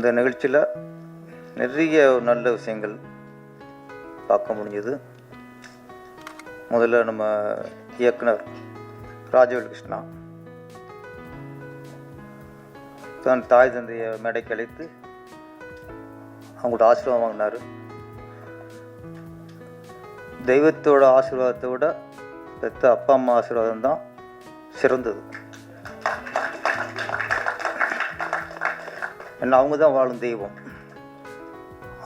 இந்த நிகழ்ச்சியில் நிறைய நல்ல விஷயங்கள் பார்க்க முடிஞ்சது. முதல்ல நம்ம இயக்குனர் ராஜவேல் கிருஷ்ணா தன் தாய் தந்தையை மேடைக்கு அழைத்து அவங்களோட ஆசீர்வாதம் வாங்கினார். தெய்வத்தோட ஆசீர்வாதத்தை விட பெத்த அப்பா அம்மா ஆசீர்வாதம் தான் சிறந்தது. ஏன்னா அவங்க தான் வாழும் தெய்வம்.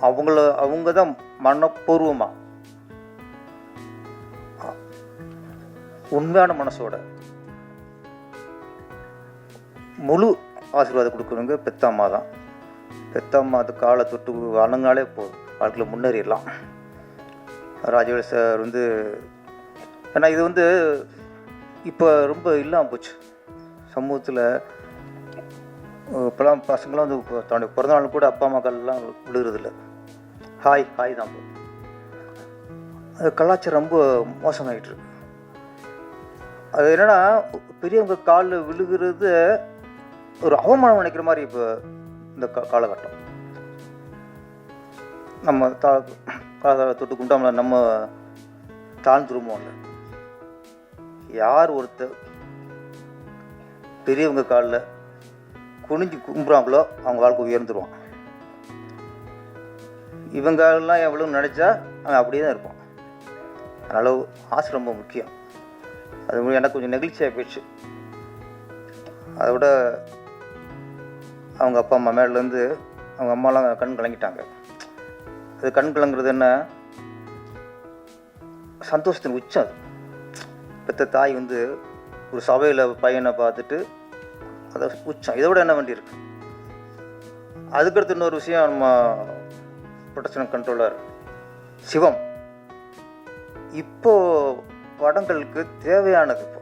அவங்கள அவங்க தான் மனப்பூர்வமாக உண்மையான மனசோட முழு ஆசீர்வாதம் கொடுக்குறவங்க பெத்தம்மா தான். பெத்தம்மா அது காலை தொட்டு வணங்காலே போதும். வாழ்க்கையில் முன்னேறிடலாம். ராஜவேல் சார் வந்து ஏன்னா இது வந்து இப்போ ரொம்ப இல்லாமல் போச்சு. சமூகத்தில் இப்போலாம் பசங்களாம் வந்து இப்போ தன்னுடைய பிறந்தநாள் கூட அப்பா அம்மாக்கள்லாம் விழுகிறதில்ல. ஹாய் ஹாய் தான். அது கலாச்சாரம் ரொம்ப மோசமாகிட்டு இருக்கு. அது என்னென்னா பெரியவங்க காலில் விழுகிறது ஒரு அவமானம் நினைக்கிற மாதிரி இப்போ இந்த காலகட்டம். நம்ம தா கால தொட்டு குண்டாமல நம்ம தாழ்ந்துருமோல்ல யார் ஒருத்தர் பெரியவங்க காலில் குனிஞ்சு கும்புறாங்களோ அவங்க வாழ்க்கை உயர்ந்துருவான். இவங்க எவ்வளோ நினச்சா அவன் அப்படியே தான் இருப்பான். அதனால் ஆசை ரொம்ப முக்கியம். அது எனக்கு கொஞ்சம் நெகிழ்ச்சியாக போயிடுச்சு. அதை விட அவங்க அப்பா அம்மா மேலேருந்து அவங்க அம்மாலாம் கண் கலங்கிட்டாங்க. அது கண் கலங்குறது என்ன? சந்தோஷத்தின் உச்சம் அது. பெற்ற தாய் வந்து ஒரு சபையில் பையனை பார்த்துட்டு அதை உச்சம் இதை விட என்ன வேண்டி இருக்கு? அதுக்கடுத்து இன்னொரு விஷயம் நம்ம ப்ரொடக்ஷன் கண்ட்ரோலர் சிவம். இப்போ படங்களுக்கு தேவையானது இப்போ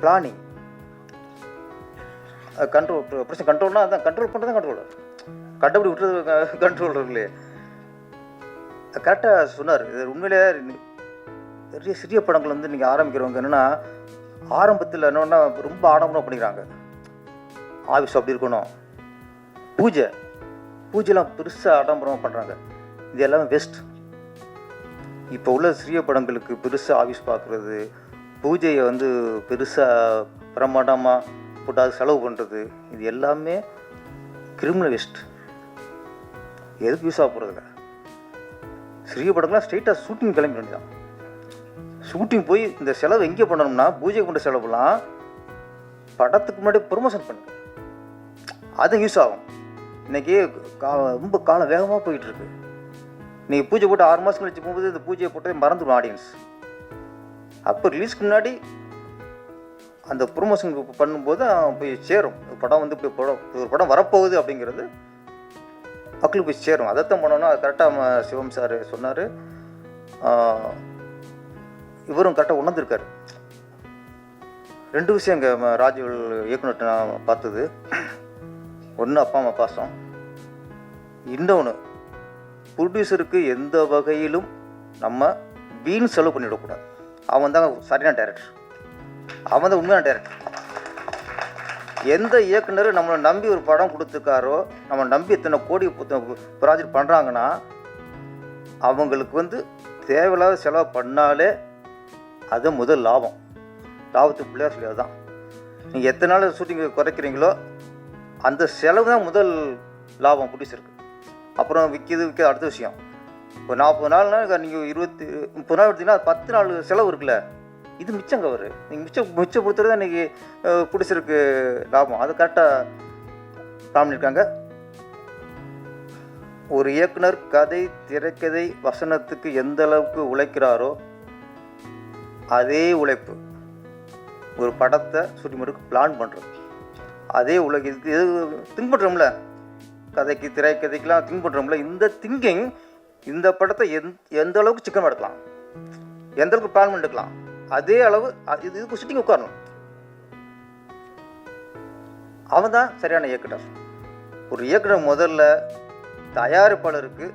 பிளானிங் கண்ட்ரோல் ப்ரொடக்ஷன் கண்ட்ரோல்னா அதான் கண்ட்ரோல் பண்ணுறது கண்ட்ரோலர் கண்டபடி விட்டுறது கண்ட்ரோலர் இல்லையே கரெக்டாக சொன்னார். இது உண்மையிலே நிறைய சிறிய படங்கள் வந்து நீங்கள் ஆரம்பிக்கிறவங்க என்னென்னா ஆரம்பத்தில் என்னன்னா ரொம்ப ஆடம்பரம் பண்ணிக்கிறாங்க. ஆஃபீஸ் அப்படி இருக்கணும். பூஜை. பூஜைலாம் பெருசாக ஆடம்பரமாக பண்ணுறாங்க இது எல்லாமே வெஸ்ட் இப்போ உள்ள சிறிய படங்களுக்கு பெருசாக ஆஃபீஸ் பார்க்குறது பூஜையை வந்து பெருசாக பிரமாண்டமாக போட்டு அது செலவு பண்ணுறது இது எல்லாமே கிரிமினல் வெஸ்ட் எதுக்கு யூஸ் ஆக போகிறதில்ல சிறிய படங்கள்லாம் ஸ்ட்ரெயிட்டாக ஷூட்டிங் கிளம்பி வேண்டியதான் ஷூட்டிங் போய் இந்த செலவு எங்கே பண்ணணும்னா பூஜை கொண்ட செலவுலாம் படத்துக்கு முன்னாடி ப்ரொமோஷன் பண்ணுங்க அது யூஸ் ஆகும். இன்றைக்கி கா ரொம்ப காலம் வேகமாக போயிட்டு இருக்கு நீங்கள் பூஜை போட்டு ஆறு மாதம் கழிச்சு போகும்போது இந்த பூஜையை போட்டு மறந்துடும் ஆடியன்ஸ் அப்போ ரிலீஸ்க்கு முன்னாடி அந்த ப்ரொமோஷன் பண்ணும்போது போய் சேரும். படம் வந்து போய் படம் ஒரு படம் வரப்போகுது அப்படிங்கிறது மக்களுக்கு போய் சேரும். அதைத்தான் பண்ணோன்னா கரெக்டாக சிவம் சார் சொன்னார். இவரும் கரெக்டாக உணர்ந்திருக்காரு. ரெண்டு விஷயம் இங்கே ராஜுவல் இயக்குனர்கிட்ட நான் பார்த்தது. ஒன்று அப்பா அம்மா பாசம். இன்னொன்று ப்ரொடியூசருக்கு எந்த வகையிலும் நம்ம வீண் செலவு பண்ணிவிடக்கூடாது அவன் தான் சரியான டேரக்டர் அவன் தான் உண்மையான டேரக்டர் எந்த இயக்குனர் நம்மளை நம்பி ஒரு படம் கொடுத்துருக்காரோ நம்ம நம்பி இத்தனை கோடி ப்ராஜெக்ட் பண்ணுறாங்கன்னா அவங்களுக்கு வந்து தேவையில்லாத செலவு பண்ணாலே அது முதல் லாபம். லாபத்துக்கு பிள்ளையார் சொல்லி அதுதான் நீங்கள் எத்தனை நாள் ஷூட்டிங் குறைக்கிறீங்களோ அந்த செலவு தான் முதல் லாபம் ப்ரொடியூசருக்கு அப்புறம் விற்கிது விற்க அடுத்த விஷயம். இப்போ நாற்பது நாள்னா நீங்கள் இருபத்தி முப்பது நாள் எடுத்தீங்கன்னா பத்து நாள் செலவு இருக்குல்ல. இது மிச்சம் அவர். நீங்கள் மிச்சம் மிச்சம் கொடுத்துறது இன்றைக்கி ப்ரொடியூசருக்கு லாபம். அது கரெக்டாக பிளான் பண்ணியிருக்காங்க ஒரு இயக்குனர் கதை திரைக்கதை வசனத்துக்கு எந்த அளவுக்கு உழைக்கிறாரோ அதே உழைப்பு ஒரு படத்தை சுற்றி பண்ணுறதுக்கு பிளான் பண்ணுறது அதே உலக இது இது திங்க் பண்ணுறோம்ல கதைக்கு திரைக்கதைக்கெலாம் திங்க் பண்ணுறோம்ல இந்த திங்கிங் இந்த படத்தை எந் எந்த அளவுக்கு சிக்கன் எடுக்கலாம் எந்த அளவுக்கு பிளான் பண்ணிக்கலாம் அதே அளவு இது இதுக்கு ஷூட்டிங் உட்காரணும். அவன் தான் சரியான இயக்குனர். ஒரு இயக்குனர் முதல்ல தயாரிப்பாளருக்கு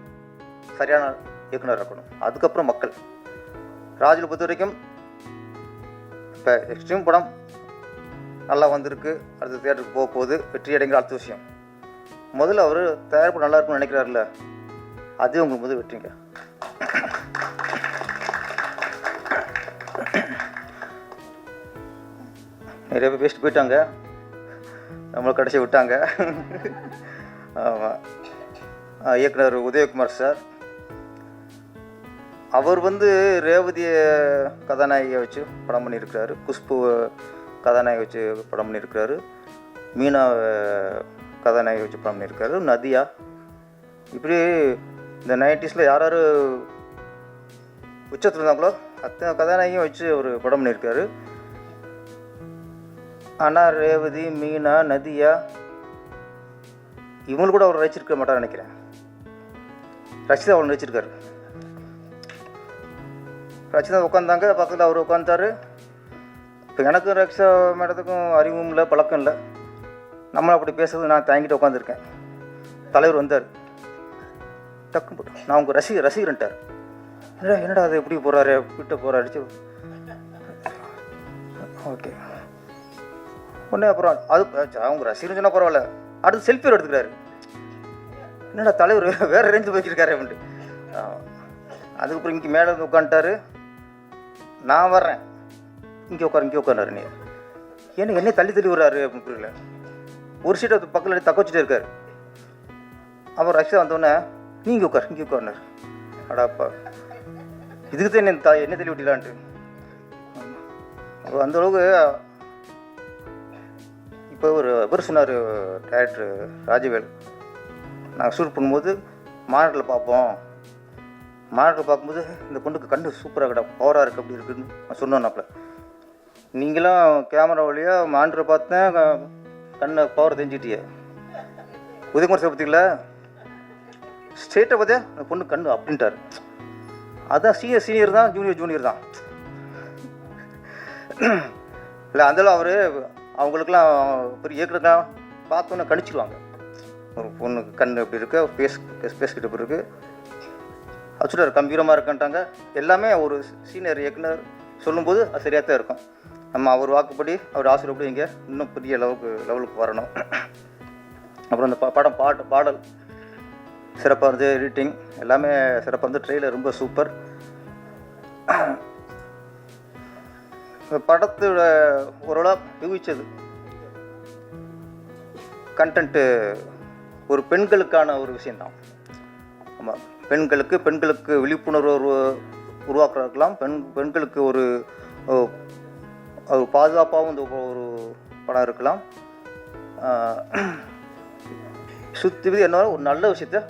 சரியான இயக்குனர் இருக்கணும் அதுக்கப்புறம் மக்கள். ராஜில் பொறுத்த வரைக்கும் இப்போ எக்ஸ்ட்ரீம் படம் நல்லா வந்திருக்கு. அடுத்த தேட்டருக்கு போக போகுது. வெற்றி அடைங்கிற அடுத்த விஷயம். முதல்ல அவர் தயாரிப்பு நல்லா இருக்கும்னு நினைக்கிறாருல்ல. அதே உங்களுக்கு முதல் வெற்றிங்க. நிறைய பேர் பேசிட்டு போயிட்டாங்க. நம்மளை கடைசி விட்டாங்க. ஆமாம் இயக்குனர் உதயகுமார் சார். அவர் வந்து ரேவதியை கதாநாயகியை வச்சு படம் பண்ணியிருக்கிறாரு. குஷ்பு கதாநாயகி வச்சு படம் பண்ணியிருக்கிறாரு. மீனா கதாநாயகி வச்சு படம் பண்ணியிருக்காரு நதியா. இப்படி இந்த நைன்டிஸில் யார் யார் உச்சத்தில் இருந்தாங்களோ அத்தனை கதாநாயகியும் வச்சு அவர் படம் பண்ணியிருக்காரு ஆனால் ரேவதி மீனா நதியா இவங்க கூட அவர் ரசிச்சிருக்க மாட்டார் நினைக்கிறேன். ரசிதா அவர் நடிச்சிருக்காரு ரக்ஷிதா உட்காந்தாங்க பக்கத்தில் அவர் உட்காந்தாரு இப்போ எனக்கும் ரக்ஷா மேடத்துக்கும் அறிவும் இல்லை பழக்கம் இல்லை. நம்மளை அப்படி பேசுறது நான் தயங்கிட்டு உட்காந்துருக்கேன் தலைவர் வந்தார். டக்குன்னு போட்டு நான் உங்கள் ரசிகர் ரசிகர்ன்ட்டார். என்னடா என்னடா அது எப்படி போகிறாரு விட்டு போகிறாரு ஓகே. உடனே அப்புறம் அது அவங்க ரசிகர்னு சொன்னால் பரவாயில்ல. அடுத்து செல்ஃபி எடுத்துக்கிறாரு. என்னடா தலைவர் வேறு ரேஞ்சு போய்க்கிருக்காரு அப்படின்ட்டு. அதுக்கப்புறம் இங்கே மேலே வந்து உட்காந்துட்டாரு நான் வர்றேன். இங்கே உட்காரு இங்கே உட்காரு நீ. என்ன என்னை தள்ளி தள்ளி விடுறாரு அப்படின்னு புரியல. ஒரு சீட்டை பக்கத்தில் தக்க வச்சுட்டே இருக்காரு. அப்புறம் ரஷ்யா வந்தோடனே நீ இங்கே உட்காரு இங்கே உட்கார்னாரு. அடாப்பா இதுக்கு தான் என்ன என்ன தள்ளி விட்டலான்ட்டு அவர் அந்த அளவுக்கு இப்போ ஒரு இவர் சொன்னார் டேரக்டர் ராஜவேல். நாங்கள் ஷூட் பண்ணும்போது மாநிலத்தில் பார்ப்போம். மாநிலத்தில் பார்க்கும்போது இந்த பொண்ணுக்கு கண்டு சூப்பராக கிடா பவராக இருக்குது அப்படி இருக்குன்னு நான் நீங்களாம் கேமரா வழியாக மாண்டரை பார்த்தேன் க- கண்ணை பவர் தெரிஞ்சிட்டியே உதயகுமார் சார் பார்த்தீங்களா ஸ்டேட்டை பார்த்தியா அந்த பொண்ணு கண்ணு அப்படின்ட்டார் அதான் சீனியர் சீனியர் தான் ஜூனியர் ஜூனியர் தான். இல்லை அந்தளவு அவர் அவங்களுக்குலாம் பெரிய இயக்குறதுலாம் பார்த்தோன்னே கணிச்சிடுவாங்க ஒரு பொண்ணுக்கு கண் எப்படி இருக்கு பேஸ் பேஸ் கிட்ட எப்படி இருக்குது அது கம்பீரமாக இருக்குன்ட்டாங்க. எல்லாமே ஒரு சீனியர் இயக்குனர் சொல்லும்போது அது சரியாக தான் இருக்கும். நம்ம அவர் வாக்குப்படி அவர் ஆசிரியப்படி இங்கே இன்னும் பெரிய லெவலுக்கு லெவலுக்கு வரணும். அப்புறம் இந்த ப- படம் பாட்டு பாடல் சிறப்பாக இருந்தது எடிட்டிங் எல்லாமே சிறப்பாக இருந்து ட்ரெயிலர் ரொம்ப சூப்பர் இந்த படத்தோட ஓரளவு யூகிச்சது. கண்டென்ட்டு ஒரு பெண்களுக்கான ஒரு விஷயந்தான் ஆமாம் பெண்களுக்கு பெண்களுக்கு விழிப்புணர்வு உரு- உருவாக்குறதுக்கெல்லாம் பெண் பெண்களுக்கு ஒரு பாதுகாப்பாகவும் இந்த ஒரு படம் இருக்கலாம். சுற்றி விதி என்ன ஒரு நல்ல விஷயத்த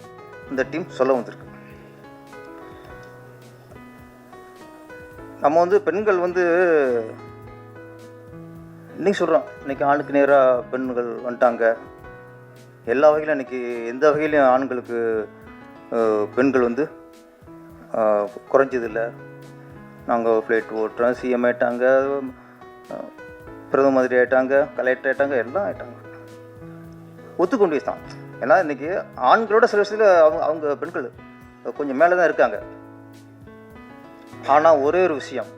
இந்த டீம் சொல்ல வந்திருக்கு. நம்ம வந்து பெண்கள் வந்து இன்னைக்கு சொல்கிறோம் இன்னைக்கு ஆணுக்கு நேராக பெண்கள் வந்துட்டாங்க. எல்லா வகையிலும் இன்னைக்கு எந்த வகையிலையும் ஆண்களுக்கு பெண்கள் வந்து குறைஞ்சதில்லை. நாங்கள் ஃப்ளைட் ஓட்டுறோம் சிஎம் ஆயிட்டாங்க பிரதம மந்திரி ஆயிட்டாங்க கலெக்டர் ஆயிட்டாங்க எல்லாம் ஆயிட்டாங்க. ஒத்துக்கொண்டு தான் ஏன்னா இன்னைக்கு ஆண்களோட சில விஷயத்தில் அவங்க அவங்க பெண்கள் கொஞ்சம் மேலே தான் இருக்காங்க. ஆனால் ஒரே ஒரு விஷயம்.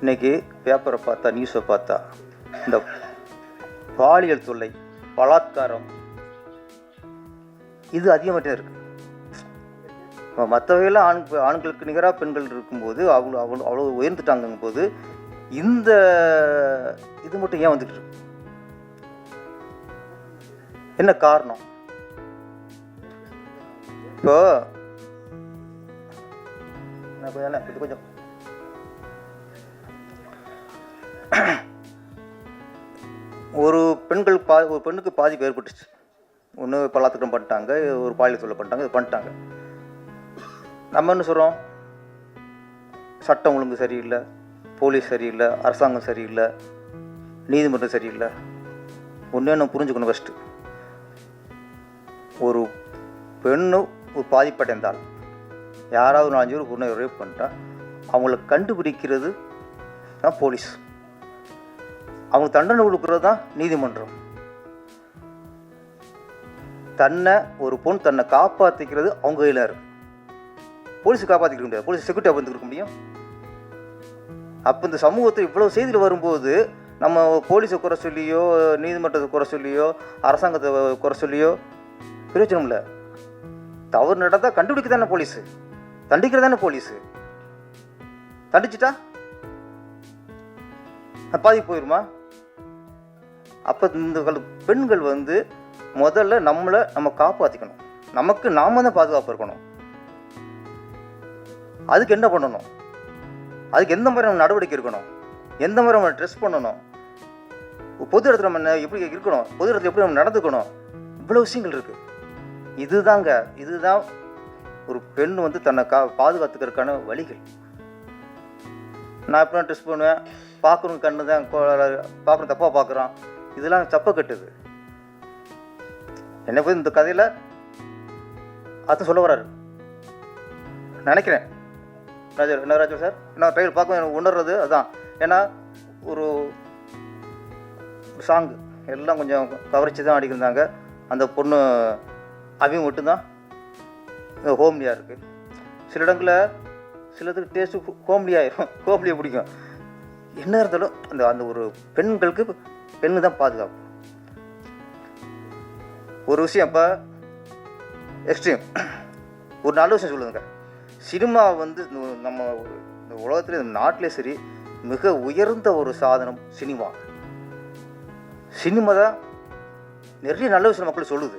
இன்னைக்கு பேப்பரை பார்த்தா நியூஸை பார்த்தா இந்த பாலியல் தொல்லை பலாத்காரம் இது அதிகமாகிட்டே இருக்கு. மற்ற வகையில் ஆண் ஆண்களுக்கு நிகராக பெண்கள் இருக்கும்போது அவ்வளோ அவ்வளோ அவ்வளோ உயர்ந்துட்டாங்கும் போது இந்த இது மட்டும் ஏன் வந்துட்டு இருக்கு? என்ன காரணம்? இப்போ கொஞ்சம் இது கொஞ்சம் ஒரு பெண்கள் பா ஒரு பெண்ணுக்கு பாதிப்பு ஏற்பட்டுச்சு. ஒன்று பலாத்துக்கம் பண்ணிட்டாங்க ஒரு பாலியல் தொழில் பண்ணிட்டாங்க இது பண்ணிட்டாங்க. நம்ம என்ன சொல்கிறோம் சட்டம் ஒழுங்கு சரியில்லை போலீஸ் சரியில்லை அரசாங்கம் சரியில்லை நீதிமன்றம் சரியில்லை. ஒன்றே நம்ம புரிஞ்சுக்கணும் ஃபஸ்ட்டு ஒரு பெண்ணு ஒரு பாதிப்படைந்தால் யாராவது நாலஞ்சு பேர் பொண்ணை ரேப் பண்ணிட்டா அவங்கள கண்டுபிடிக்கிறது தான் போலீஸ். அவங்க தண்டனை கொடுக்குறது தான் நீதிமன்றம். தன்னை ஒரு பொண்ணு தன்னை காப்பாற்றிக்கிறது அவங்க கையில் இருக்கு. போலீஸ் காப்பாற்றிக்க முடியாது. போலீஸ் செக்யூரிட்டி வந்து கொடுக்க முடியும். அப்போ இந்த சமூகத்தில் இவ்வளோ செய்தியில் வரும்போது நம்ம போலீஸை குறை சொல்லியோ நீதிமன்றத்தை குறை சொல்லியோ அரசாங்கத்தை குறை சொல்லியோ பிரயோஜனம் இல்லை. தவறு நடந்தால் கண்டுபிடிக்க தானே போலீஸு. தண்டிக்கிற தானே போலீஸு. தண்டிச்சிட்டா? பாதிக்கு போயிடுமா போயிருமா? அப்போ இந்த கால பெண்கள் வந்து முதல்ல நம்மளை நம்ம காப்பாற்றிக்கணும் நமக்கு நாம தான் பாதுகாப்பு இருக்கணும். அதுக்கு என்ன பண்ணணும்? அதுக்கு எந்த மாதிரி நம்ம நடவடிக்கை இருக்கணும் எந்த மாதிரி நம்ம ட்ரெஸ் பண்ணணும்? பொது இடத்துல நம்ம என்ன எப்படி இருக்கணும்? பொது இடத்துல எப்படி நம்ம நடந்துக்கணும்? இவ்வளோ விஷயங்கள் இருக்குது இதுதாங்க இதுதான் ஒரு பெண் வந்து தன்னை கா பாதுகாத்துக்கிறதுக்கான வழிகள். நான் எப்படி ட்ரெஸ் பண்ணுவேன். பார்க்கணும் கண்ணு தான் பார்க்கணும் தப்பாக பார்க்குறான். இதெல்லாம் தப்பை கட்டுது. என்ன போய் இந்த கதையில்? அத்தை சொல்ல வராரு நினைக்கிறேன். ராஜா என்ன ராஜா சார்? என்ன ட்ரைலர் பார்க்க எனக்கு உணர்றது அதுதான் ஏன்னா ஒரு சாங்கு எல்லாம் கொஞ்சம் கவரிச்சு தான் அடிக்கிறாங்க அந்த பொண்ணு அவியும் மட்டும்தான் ஹோம்லியாக இருக்குது சில இடங்களில் சிலதுக்கு டேஸ்ட்டு ஹோம்லி ஆயிரும் ஹோம்லியை பிடிக்கும். என்ன இருந்தாலும் அந்த அந்த ஒரு பெண்களுக்கு பெண்ணு தான் பாதுகாப்பு. ஒரு விஷயம் இப்போ எக்ஸ்ட்ரீம் ஒரு நல்ல விஷயம் சொல்லுதுங்க சினிமா வந்து நம்ம இந்த உலகத்துல இந்த நாட்டிலே சரி மிக உயர்ந்த ஒரு சாதனம் சினிமா. சினிமா தான் நிறைய நல்ல விஷயம் மக்கள் சொல்லுது.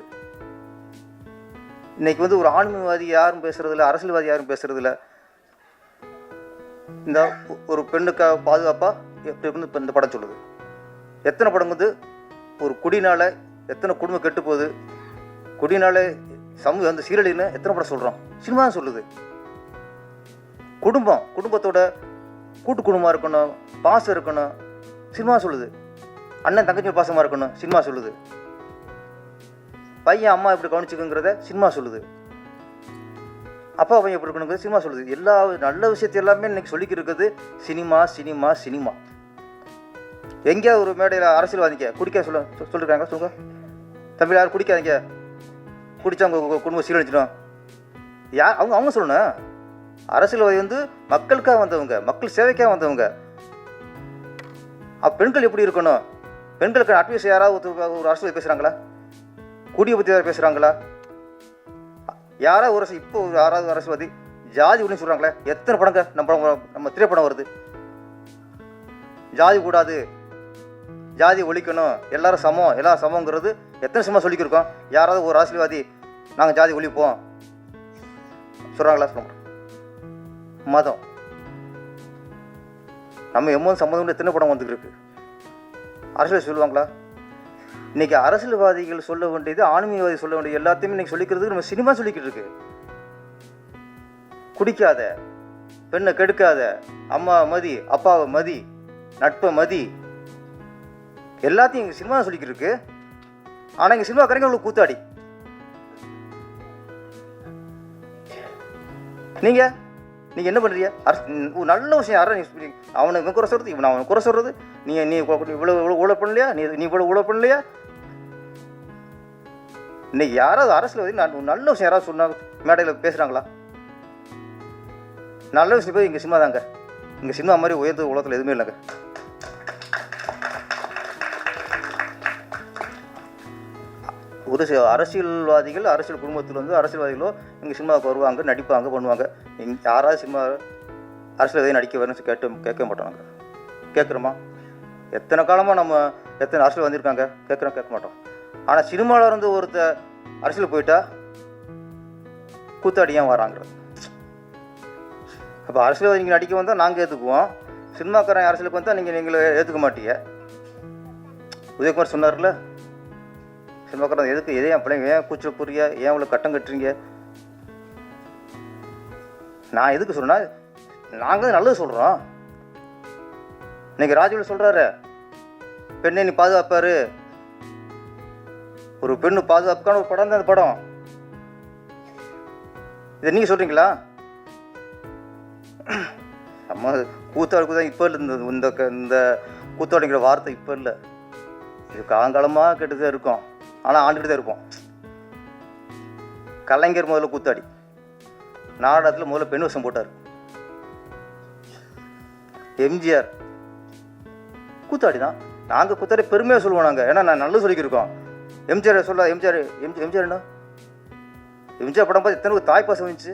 இன்னைக்கு வந்து ஒரு ஆன்மீகவாதி யாரும் பேசுறதில்ல அரசியல்வாதி யாரும் பேசுறதில்ல இந்த ஒரு பெண்ணுக்காக பாதுகாப்பாக எப்படி இப்போ இந்த படம் சொல்லுது? எத்தனை படம் வந்து ஒரு குடினால எத்தனை குடும்பம் கெட்டு போகுது குடினால சமூக அந்த சீரழின்னு எத்தனை படம் சொல்கிறோம் சினிமா தான் சொல்லுது. குடும்பம் குடும்பத்தோட கூட்டு குடும்பமாக இருக்கணும் பாசம் இருக்கணும் சினிமா சொல்லுது. அண்ணன் தங்கச்சி பாசமாக இருக்கணும் சினிமா சொல்லுது. பையன் அம்மா எப்படி கவனிச்சுக்குங்கிறத சினிமா சொல்லுது. அப்பா பையன் எப்படி இருக்கணுங்கிறது சினிமா சொல்லுது. எல்லா நல்ல விஷயத்தை எல்லாமே இன்னைக்கு சொல்லிக்கிட்டு இருக்குது. Cinema cinema cinema. எங்கேயாவது ஒரு மேடையில் அரசியல்வாதிங்க குடிக்க சொல்ல சொல்லிருக்காங்க சொல்லுங்க. தம்பி யாரும் குடிக்காதீங்க குடித்தா உங்கள் குடும்பம் சீரழிச்சிடும் யார் அவங்க அவங்க சொல்லணும். அரசியல்வாதி வந்து மக்களுக்காக வந்தவங்க மக்கள் சேவைக்காக வந்தவங்க. பெண்கள் எப்படி இருக்கணும்? பெண்களுக்கு அட்வைஸ் யாராவது ஒரு அரசியல் பேசுகிறாங்களா குடியை பற்றி யாராவது பேசுகிறாங்களா யாராவது ஒரு அரசு இப்போ ஒரு யாராவது அரசியல்வாதி ஜாதி அப்படின்னு சொல்கிறாங்களே எத்தனை படங்க நம்ம படம் நம்ம திரைப்படம் வருது? ஜாதி கூடாது. ஜாதி ஒழிக்கணும் எல்லாரும் சமம் எல்லாம் சமங்கிறது எத்தனை சமம் சொல்லிக்கிருக்கோம்? யாராவது ஒரு அரசியல்வாதி நாங்கள் ஜாதி ஒழிப்போம். சொல்கிறாங்களா சொல்ல மதம். நம்ம எம்மோது சம்மந்தம் எத்தனை படம் வந்துருக்கு அரசியல் சொல்லுவாங்களா? இன்றைக்கி அரசியல்வாதிகள் சொல்ல வேண்டியது ஆன்மீகவாதி சொல்ல வேண்டியது எல்லாத்தையுமே இன்றைக்கி சொல்லிக்கிறதுக்கு நம்ம சினிமா சொல்லிக்கிட்டு இருக்கு. குடிக்காத பெண்ணை கெடுக்காத அம்மா மதி அப்பாவை மதி நட்பை மதி எல்லாத்தையும் எங்கள் சினிமா சொல்லிக்கிட்டு இருக்கு ஆனால் எங்கள் சினிமா கரைங்க உங்களுக்கு கூத்தாடி. நீங்கள் நீங்கள் என்ன பண்றீங்க? அரசு- நல்ல விஷயம் யாரும் நீ அவனுக்கு அவனை குறை சொல்கிறது இவன் அவனை குறை சொல்கிறது நீ நீ இவ்வளோ இவ்வளோ ஊழல் பண்ணலையா? நீ நீ இவ்வளோ ஊழல் பண்ணலையா? இன்னைக்கு யாராவது அரசியல் நான் நல்ல விஷயம் யாராவது சொன்னாங்க மேடையில் பேசுகிறாங்களா நல்ல விஷயம் போய் இங்கே சினிமா தாங்க இங்கே சினிமா மாதிரி உயர்ந்த உலகத்தில் எதுவுமே இல்லைங்க. உதசி அரசியல்வாதிகள் அரசியல் குடும்பத்தில் வந்து அரசியல்வாதிகளோ இங்கே சினிமாவுக்கு வருவாங்க நடிப்பாங்க பண்ணுவாங்க. எங் யாராவது சினிமா அரசியல்வாதி நடிக்க வரணும்னு கேட்டு கேட்க மாட்டோம் நாங்கள் கேட்குறோமா எத்தனை காலமாக நம்ம எத்தனை அரசியல் வந்திருக்காங்க? கேட்குறோம் கேட்க மாட்டோம். ஆனால் சினிமாவில் இருந்து ஒருத்தர் அரசியல் போயிட்டா கூத்தாடியாக வராங்கிறது? அப்போ அரசியல்வாதி நீங்கள் நடிக்க வந்தால் நாங்கள் ஏற்றுக்குவோம் சினிமாக்காரன் அரசியலுக்கு வந்தால் நீங்கள் நீங்களே ஏற்றுக்க மாட்டீங்க. உதயகுமார் சொன்னார்ல சினிமாக்காரன் எதுக்கு எதே என் பிள்ளைங்க ஏன் கூச்சல் புரிய ஏன் இவ்வளோ கட்டம் கட்டுறீங்க? நான் எதுக்கு சொல்றேன்னா நாங்கள் நல்லது சொல்கிறோம் இன்னைக்கு ராஜுவில் சொல்கிறாரு பெண்ணை நீ பாதுகாப்பாரு. ஒரு பெண்ணு பாதுகாப்புக்கான ஒரு படம் தான் அந்த படம். இதை நீங்கள் சொல்கிறீங்களா நம்ம கூத்தாடுக்கு தான் இப்போ இல்லை இந்த இந்த இந்த கூத்தாடிங்கிற வார்த்தை இப்போ இல்லை. இது காலங்காலமாக கெட்டுதான் இருக்கும். ஆனால் ஆண்டுகிட்டு தான் இருப்போம். கலைஞர் முதல்ல கூத்தாடி. நாடகத்தில் முதல்ல பெண் வசம் போட்டார். எம்ஜிஆர். கூத்தாடி தான் நாங்கள் கூத்தாடி பெருமையாக சொல்லுவோம் நாங்கள் ஏன்னா நான் நல்லது சொல்லிக்கிருக்கோம். எம்ஜிஆர் சொல்ல எம்ஜிஆர் எம் எம்ஜிஆர் என்ன? எம்ஜிஆர் படம் பார்த்து எத்தனை பேர் தாய் பாசம் வந்துச்சு?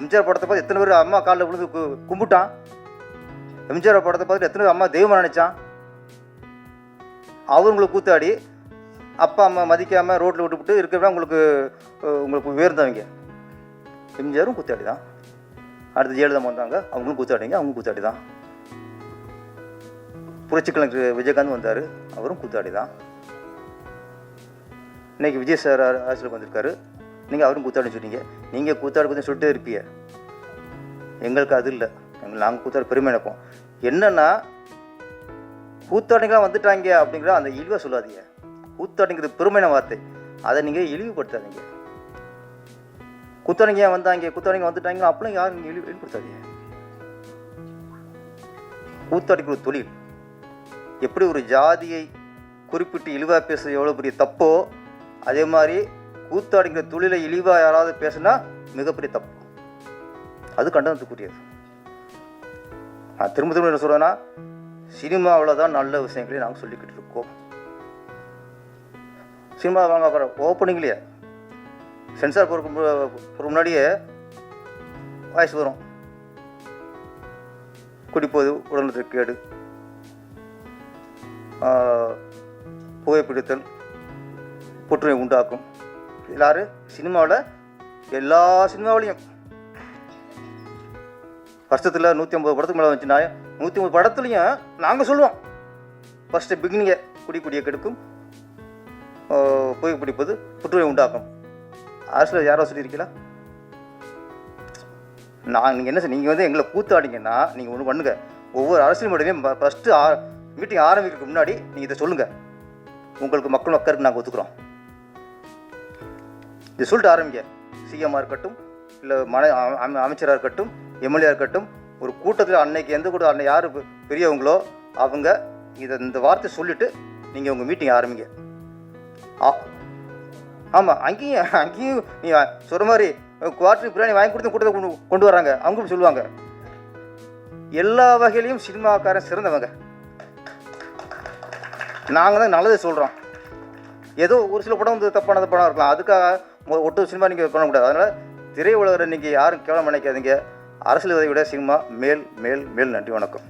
எம்ஜிஆர் படத்தை பார்த்து எத்தனை பேர் அம்மா காலில் விழுந்து கும்பிட்டான்? எம்ஜிஆர் படத்தை பார்த்துட்டு எத்தனை பேர் அம்மா தெய்வம் நினைச்சான்? அவங்களுக்கு கூத்தாடி அப்பா அம்மா மதிக்காமல் ரோட்டில் விட்டுவிட்டு இருக்கிறவங்க உங்களுக்கு உங்களுக்கு உயர்ந்தவங்க. எம்ஜிஆரும் குத்தாடி தான் அடுத்து ஜெயலலிதா வந்தாங்க. அவங்களும் கூத்தாடிங்க அவங்க கூத்தாடி தான் புரட்சிக்கலைஞர் விஜயகாந்த் வந்தார். அவரும் கூத்தாடி தான் இன்றைக்கி விஜய் சார் அரசியலுக்கு வந்திருக்காரு. நீங்கள் அவரும் கூத்தாடி சொன்னீங்க நீங்கள் கூத்தாடி கொஞ்சம் சொல்லிட்டே இருப்பீங்க. எங்களுக்கு அது இல்லை. எங்கள் நாங்கள் கூத்தாடி பெருமை நினைப்போம். என்னென்னா கூத்தாடிங்களாம் வந்துட்டாங்க அப்படிங்கிற அந்த இழிவாக சொல்லாதீங்க. கூத்தாடிங்கிறது பெருமையான வார்த்தை. அதை நீங்கள் இழிவுபடுத்தாதீங்க. கூத்தாடிங்க வந்தாங்க? கூத்தாடிங்க வந்துட்டாங்க அப்படிலாம் யாரும் நீங்கள் இழிவு இழிவுபடுத்தாதீங்க. கூத்தாடிக்கிற ஒரு தொழில். எப்படி ஒரு ஜாதியை குறிப்பிட்டு இழிவாக பேசுறது எவ்வளோ பெரிய தப்போ அதே மாதிரி கூத்தாடிங்கிற தொழிலை இழிவாக யாராவது பேசுனா மிகப்பெரிய தப்பு. அது கண்டனத்துக்குரியது. நான் திரும்ப திரும்ப என்ன சொல்கிறேன்னா சினிமாவில் தான் நல்ல விஷயங்களை நாங்கள் சொல்லிக்கிட்டு இருக்கோம். சினிமா வாங்க அப்புறம் ஓப்பனிங்லேயே சென்சார் போகிறதுக்கு முன்னாடியே வாய்ஸ் வரும். குடிப்போது உடல்நலத்திற்கு கேடு. புகைப்பிடித்தல் புற்றுநோய் உண்டாக்கும். எல்லாரும் சினிமாவில் எல்லா சினிமாவிலையும். வருஷத்தில் நூற்றி ஐம்பது படத்துக்கு மேலே வந்துச்சுன்னா நூற்றி ஐம்பது படத்துலையும் நாங்கள் சொல்லுவோம். ஃபஸ்ட்டு பிகினிங்கை குடி குடியை கெடுக்கும். புகைப்பிடிப்பது புற்றுநோய் உண்டாக்கும். அரசில் யாரோ சொல்லியிருக்கீங்களா? நான் நீங்கள் என்ன நீங்கள் வந்து எங்களை கூத்தாடிங்கன்னா நீங்கள் ஒன்று பண்ணுங்க. ஒவ்வொரு அரசியல் மட்டுமே ஃபஸ்ட்டு ஆ மீட்டிங் ஆரம்பிக்கிறதுக்கு முன்னாடி நீங்கள் இதை சொல்லுங்கள் உங்களுக்கு மக்கள் மக்களுக்கு நாங்கள் ஒத்துக்குறோம். இதை சொல்லிட்டு ஆரம்பிங்க. சிஎம்மாக இருக்கட்டும் இல்லை மன அமைச்சராக இருக்கட்டும் எம்எல்ஏ இருக்கட்டும் ஒரு கூட்டத்தில் அன்னைக்கு எந்த கூட அன்னை யார் பெரியவங்களோ அவங்க இதை இந்த வார்த்தை சொல்லிவிட்டு நீங்கள் உங்கள் மீட்டிங் ஆரம்பிங்க. ஆமாம் அங்கேயும் அங்கேயும் நீ சொல்கிற மாதிரி குவார்டர் பிரியாணி வாங்கி கொடுத்து கூட்டத்தை கொண்டு கொண்டு வராங்க அவங்களும் சொல்லுவாங்க. எல்லா வகையிலையும் சினிமாக்காரன் சிறந்தவங்க. நாங்கள் தான் நல்லதை சொல்கிறோம் ஏதோ ஒரு சில படம் வந்து தப்பானது படம் இருக்கலாம். அதுக்காக ஒட்டு சினிமா நீங்கள் பண்ணக்கூடாது. அதனால் திரை உலகில் நீங்கள் யாரும் கேவலம் நினைக்காதீங்க. அரசியல்வாதியை விட சினிமா மேல் மேல் மேல் நன்றி வணக்கம்.